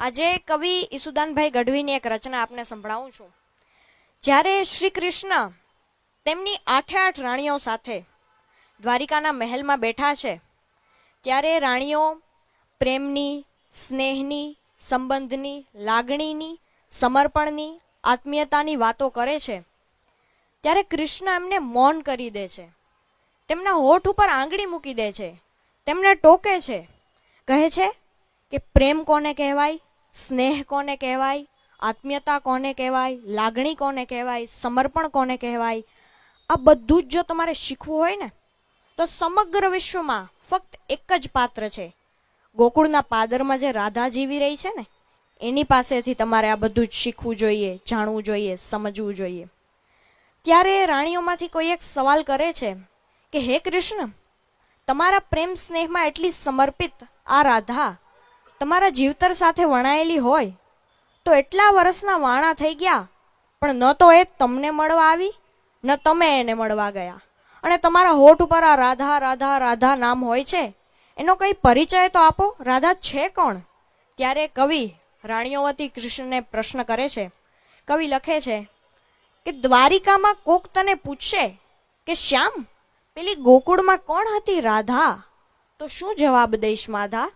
આજે કવિ ઈસુદાનભાઈ ગઢવીની એક રચના આપને સંભળાવું છું. જ્યારે શ્રી કૃષ્ણ તેમની આઠે આઠ રાણીઓ સાથે દ્વારિકાના મહેલમાં બેઠા છે, ત્યારે રાણીઓ પ્રેમની, સ્નેહની, સંબંધની, લાગણીની, સમર્પણની, આત્મીયતાની વાતો કરે છે, ત્યારે કૃષ્ણ એમને મૌન કરી દે છે. તેમના હોઠ ઉપર આંગળી મૂકી દે છે. તેમને ટોકે છે. કહે છે કે પ્રેમ કોને કહેવાય? સ્નેહ કોને કહેવાય? આત્મીયતા કોને કહેવાય? લાગણી કોને કહેવાય? સમર્પણ કોને કહેવાય? આ બધું જ જો તમારે શીખવું હોય ને, તો સમગ્ર વિશ્વમાં ફક્ત એક જ પાત્ર છે. ગોકુળના પાદરમાં જે રાધા જીવી રહી છે ને, એની પાસેથી તમારે આ બધું જ શીખવું જોઈએ, જાણવું જોઈએ, સમજવું જોઈએ. ત્યારે રાણીઓમાંથી કોઈ એક સવાલ કરે છે કે, હે કૃષ્ણ, તમારા પ્રેમ સ્નેહમાં એટલી સમર્પિત આ રાધા તમારા જીવતર સાથે વણાયેલી હોય તો એટલા વર્ષના વાણા થઈ ગયા, પણ ન તો એ તમને મળવા આવી, ન તમે એને મળવા ગયા. અને તમારા હોઠ ઉપર આ રાધા રાધા રાધા નામ હોય છે. એનો કંઈ પરિચય તો આપો. રાધા છે કોણ? ત્યારે કવિ રાણીઓવતી કૃષ્ણને પ્રશ્ન કરે છે. કવિ લખે છે કે દ્વારિકામાં કોક તને પૂછશે કે શ્યામ, પેલી ગોકુળમાં કોણ હતી રાધા? તો શું જવાબ દઈશ માધા?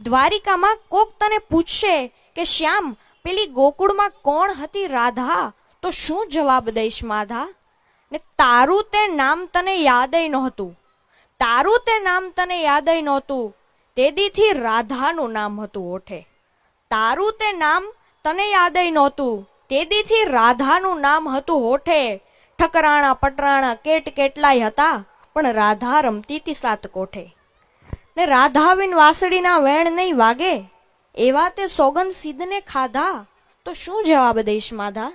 દ્વારિકામાં કોક તને પૂછશે કે, શ્યામ, પેલી ગોકુળમાં કોણ હતી રાધા? તો શું જવાબ દઈશ માધા? ને તારું તે નામ તને યાદય નહોતું. તારું તે નામ તને યાદય નહોતું. તેદીથી રાધાનું નામ હતું ઓઠે. તારું તે નામ તને યાદય નહોતું. તેદીથી રાધાનું નામ હતું હોઠે ઠકરાણા, પટરાણા, કેટ કેટલાય હતા, પણ રાધા રમતી તી સાત કોઠે. ને રાધાવિન વાસળીના વેણ નહીં વાગે? એવા તે સોગન સિદ્ધને ખાધા? તો શું જવાબ દઈશ માધા?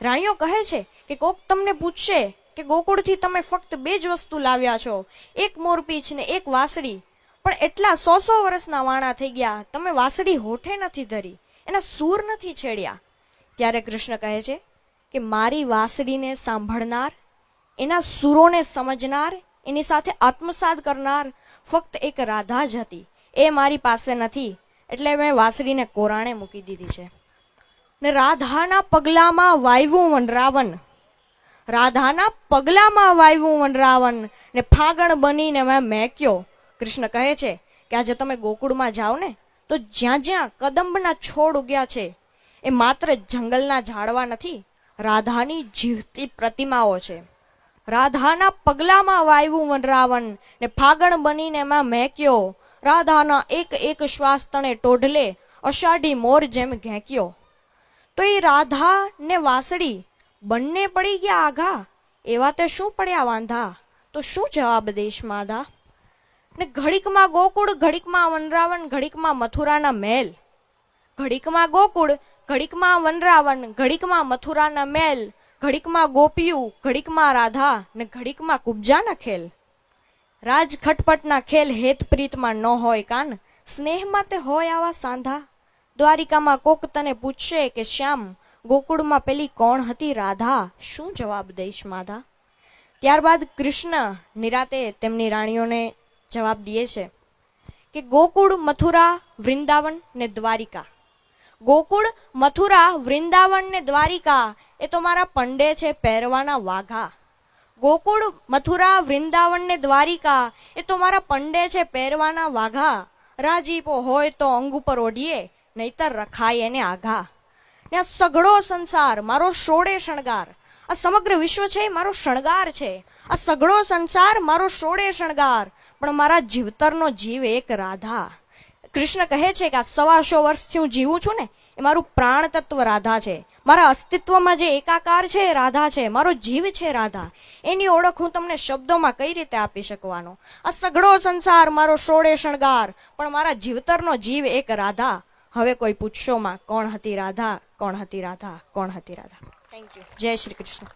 રાણીઓ કહે છે કે કોક તમને પૂછશે કે ગોકુળથી તમે ફક્ત બે જ વસ્તુ લાવ્યા છો, એક મોરપીંછ ને એક વાસળી. પણ એટલા સો સો વર્ષના વાણા થઈ ગયા, તમે વાસળી હોઠે નથી ધરી, એના સૂર નથી છેડ્યા. ત્યારે કૃષ્ણ કહે છે કે મારી વાસળીને સાંભળનાર, એના સૂરોને સમજનાર, એની સાથે આત્મસાત કરનાર ફક્ત એક રાધા જ હતી. એ મારી પાસે નથી, એટલે મેં વાસળીને કોરાણે મૂકી દીધી છે. ને રાધાના પગલામાં વાયવું વનરાવન. રાધાના પગલામાં વાયવું વનરાવન ને ફાગણ બનીને મેં મેક્યો. કૃષ્ણ કહે છે કે આજે તમે ગોકુળમાં જાઓ ને તો જ્યાં જ્યાં કદંબના છોડ ઉગ્યા છે, એ માત્ર જંગલના ઝાડવા નથી, રાધાની જીવતી પ્રતિમાઓ છે. રાધાના પગલામાં વાયવું વનરાવન ને ફાગણ બનીને એમાં મહેક્યો. રાધાના એક એક શ્વાસ તણે ટોઢલે, અષાઢી મોર જેમ ઘેંક્યો. તો એ રાધા ને વાસળી, બંને પડી ગયા આઘા? એવા તે શું પડ્યા વાંધા? તો શું જવાબ દેશ માધા ને ઘડીકમાં ગોકુળ, ઘડીકમાં વનરાવન ઘડીકમાં મથુરાના મહેલ. ઘડીકમાં ગોકુળ, ઘડીકમાં વનરાવન ઘડીકમાં મથુરાના મહેલ. ઘડીકમાં ગોપિયું, ઘડીકમાં રાધા ને ઘડીકમાં કુબજાના ખેલ. રાજ ખટપટના ખેલ હેતપ્રીતમાં ન હોય કાન. સ્નેહમાં તે હોય આવા સાંધા. દ્વારિકામાં કોક તને પૂછશે કે શ્યામ, ગોકુળમાં પેલી કોણ હતી રાધા? શું જવાબ દઈશ માધા? ત્યારબાદ કૃષ્ણ નિરાતે તેમની રાણીઓને જવાબ દે છે કે ગોકુળ, મથુરા, વૃંદાવન ને દ્વારિકા. ગોકુળ, મથુરા, વૃંદાવન ને દ્વારિકા, એ તો મારા પંડે છે પહેરવાના વાઘા. ગોકુળ, મથુરા, વૃંદાવન ને દ્વારિકા, એ તો મારા પંડે છે પહેરવાના વાઘા. રાજીપો હોય તો અંગ ઉપર ઓઢીએ, નહીતર રખાય એને આઘા. ને આ સઘળો સંસાર, મારો સોળે શણગાર. આ સમગ્ર વિશ્વ છે મારો શણગાર છે. આ સઘળો સંસાર, મારો સોળે શણગાર. પણ મારા જીવતરનો જીવ એક રાધા. કૃષ્ણ કહે છે કે આ સવાસો વર્ષથી હું જીવું છું ને એ મારું પ્રાણ તત્વ રાધા છે. મારા અસ્તિત્વમાં જે એકાકાર છે એ રાધા છે મારો જીવ છે રાધા. એની ઓળખ હું તમને શબ્દોમાં કઈ રીતે આપી શકવાનો? આ સઘળો સંસાર મારો સોળે શણગાર પણ મારા જીવતરનો જીવ એક રાધા. હવે કોઈ પૂછશોમાં કોણ હતી રાધા કોણ હતી રાધા કોણ હતી રાધા? થેન્ક યુ જય શ્રી કૃષ્ણ.